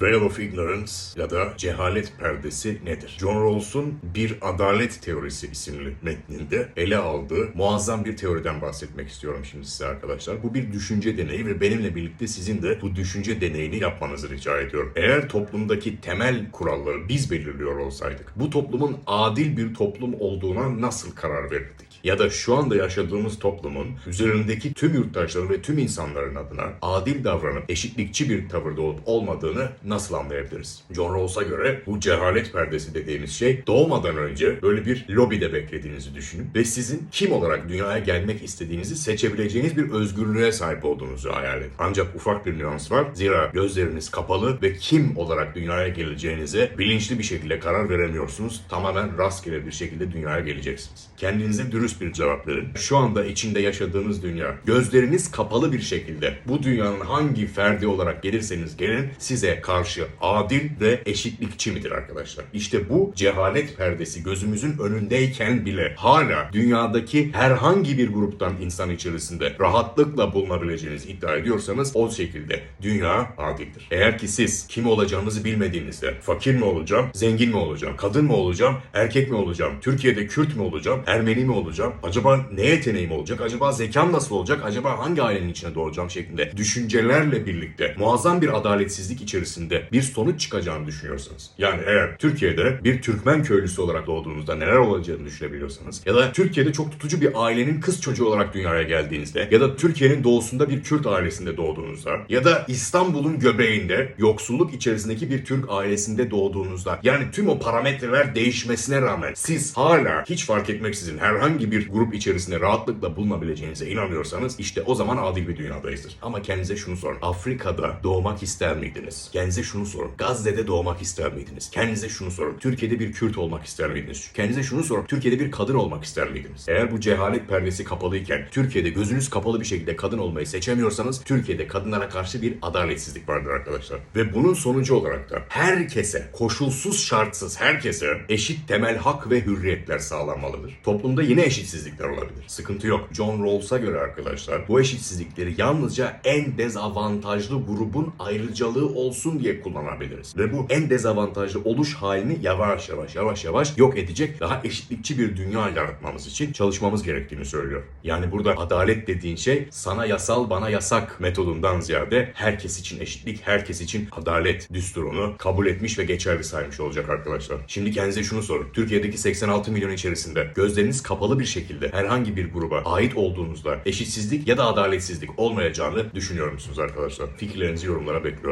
Veil of Ignorance ya da cehalet perdesi nedir? John Rawls'un Bir Adalet Teorisi isimli metninde ele aldığı muazzam bir teoriden bahsetmek istiyorum şimdi size arkadaşlar. Bu bir düşünce deneyi ve benimle birlikte sizin de bu düşünce deneyini yapmanızı rica ediyorum. Eğer toplumdaki temel kuralları biz belirliyor olsaydık, bu toplumun adil bir toplum olduğuna nasıl karar verirdik? Ya da şu anda yaşadığımız toplumun üzerindeki tüm yurttaşların ve tüm insanların adına adil davranıp eşitlikçi bir tavırda olup olmadığını nasıl anlayabiliriz? John Rawls'a göre bu cehalet perdesi dediğimiz şey doğmadan önce böyle bir lobide beklediğinizi düşünün ve sizin kim olarak dünyaya gelmek istediğinizi seçebileceğiniz bir özgürlüğe sahip olduğunuzu hayal edin. Ancak ufak bir nüans var. Zira gözleriniz kapalı ve kim olarak dünyaya geleceğinize bilinçli bir şekilde karar veremiyorsunuz. Tamamen rastgele bir şekilde dünyaya geleceksiniz. Kendinize dürüst bir cevap verin. Şu anda içinde yaşadığınız dünya, gözleriniz kapalı bir şekilde bu dünyanın hangi ferdi olarak gelirseniz gelin size karşı adil ve eşitlikçi midir arkadaşlar? İşte bu cehalet perdesi gözümüzün önündeyken bile hala dünyadaki herhangi bir gruptan insan içerisinde rahatlıkla bulunabileceğinizi iddia ediyorsanız o şekilde dünya adildir. Eğer ki siz kim olacağınızı bilmediğinizde fakir mi olacağım, zengin mi olacağım, kadın mı olacağım, erkek mi olacağım, Türkiye'de Kürt mü olacağım, Ermeni mi olacağım, acaba ne yeteneğim olacak, acaba zekam nasıl olacak, acaba hangi ailenin içine doğacağım şeklinde düşüncelerle birlikte muazzam bir adaletsizlik içerisinde bir sonuç çıkacağını düşünüyorsanız. Yani eğer Türkiye'de bir Türkmen köylüsü olarak doğduğunuzda neler olacağını düşünebiliyorsanız ya da Türkiye'de çok tutucu bir ailenin kız çocuğu olarak dünyaya geldiğinizde ya da Türkiye'nin doğusunda bir Kürt ailesinde doğduğunuzda ya da İstanbul'un göbeğinde yoksulluk içerisindeki bir Türk ailesinde doğduğunuzda yani tüm o parametreler değişmesine rağmen siz hala hiç fark etmeksizin herhangi bir grup içerisinde rahatlıkla bulunabileceğinize inanıyorsanız işte o zaman adil bir dünyadayızdır. Ama kendinize şunu sorun. Afrika'da doğmak ister miydiniz? Kendinize şunu sorun. Gazze'de doğmak ister miydiniz? Kendinize şunu sorun. Türkiye'de bir Kürt olmak ister miydiniz? Kendinize şunu sorun. Türkiye'de bir kadın olmak ister miydiniz? Eğer bu cehalet perdesi kapalıyken Türkiye'de gözünüz kapalı bir şekilde kadın olmayı seçemiyorsanız Türkiye'de kadınlara karşı bir adaletsizlik vardır arkadaşlar. Ve bunun sonucu olarak da herkese, koşulsuz şartsız herkese eşit temel hak ve hürriyetler sağlanmalıdır. Toplumda yine eşitsizlikler olabilir. Sıkıntı yok. John Rawls'a göre arkadaşlar bu eşitsizlikleri yalnızca en dezavantajlı grubun ayrıcalığı olsun diye kullanabiliriz. Ve bu en dezavantajlı oluş halini yavaş yavaş yavaş yavaş yok edecek daha eşitlikçi bir dünya yaratmamız için çalışmamız gerektiğini söylüyor. Yani burada adalet dediğin şey sana yasal bana yasak metodundan ziyade herkes için eşitlik, herkes için adalet düsturunu kabul etmiş ve geçerli saymış olacak arkadaşlar. Şimdi kendinize şunu sorun. Türkiye'deki 86 milyon içerisinde gözleriniz kapalı bir şekilde herhangi bir gruba ait olduğunuzda eşitsizlik ya da adaletsizlik olmayacağını düşünüyor musunuz arkadaşlar? Fikirlerinizi yorumlara bekliyorum.